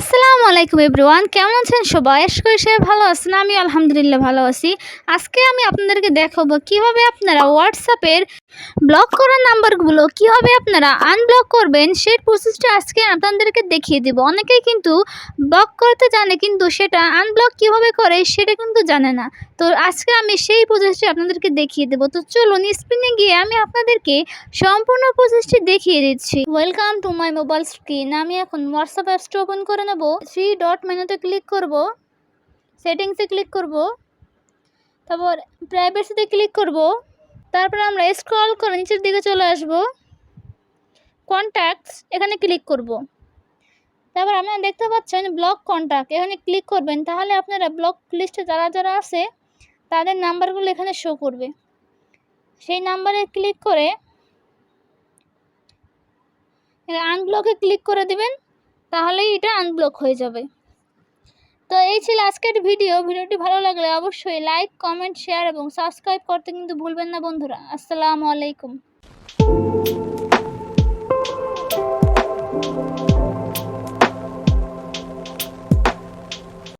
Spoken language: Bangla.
আসসালামু আলাইকুম এভরিওয়ান, কেমন আছেন সবাই? আশা করি সবাই ভালো আছেন আমি আলহামদুলিল্লাহ ভালো আছি। আজকে আমি আপনাদেরকে দেখাবো কীভাবে আপনারা হোয়াটসঅ্যাপের ব্লক করা নাম্বারগুলো কীভাবে আপনারা? আনব্লক করবেন, সেই প্রসেসটা আজকে আপনাদেরকে দেখিয়ে দেব। অনেকেই কিন্তু ব্লক করতে জানে, কিন্তু সেটা আনব্লক কীভাবে করে সেটা কিন্তু জানে না। তো আজকে আমি সেই প্রসেসটি আপনাদেরকে দেখিয়ে দেবো। তো চলুন স্ক্রিনে গিয়ে আমি আপনাদেরকে সম্পূর্ণ প্রসেসটি দেখিয়ে দিচ্ছি। Welcome to my mobile screen আমি এখন হোয়াটসঅ্যাপ অ্যাপসটা ওপেন করে নেব। থ্রি ডট মেনুতে ক্লিক করব। সেটিংসে ক্লিক করব। তারপর প্রাইভেসিতে ক্লিক করব। তারপর আমরা স্ক্রল করে নিচের দিকে চলে আসব। কন্ট্যাক্টস এখানে ক্লিক করব। তারপর আপনারা দেখতে পাচ্ছেন ব্লক কন্ট্যাক্ট এখানে ক্লিক করবেন। তাহলে আপনারা ব্লক লিস্টে যারা যারা আছে, তাদের নাম্বারগুলো এখানে শো করবে। সেই নাম্বারে ক্লিক করে আনব্লকে ক্লিক করে দিবেন, তাহলেই এটা আনব্লক হয়ে যাবে। তো এই ছিল আজকের ভিডিও ভিডিওটি ভালো লাগলে অবশ্যই লাইক কমেন্ট শেয়ার এবং সাবস্ক্রাইব করতে কিন্তু ভুলবেন না বন্ধুরা। আসসালামু আলাইকুম।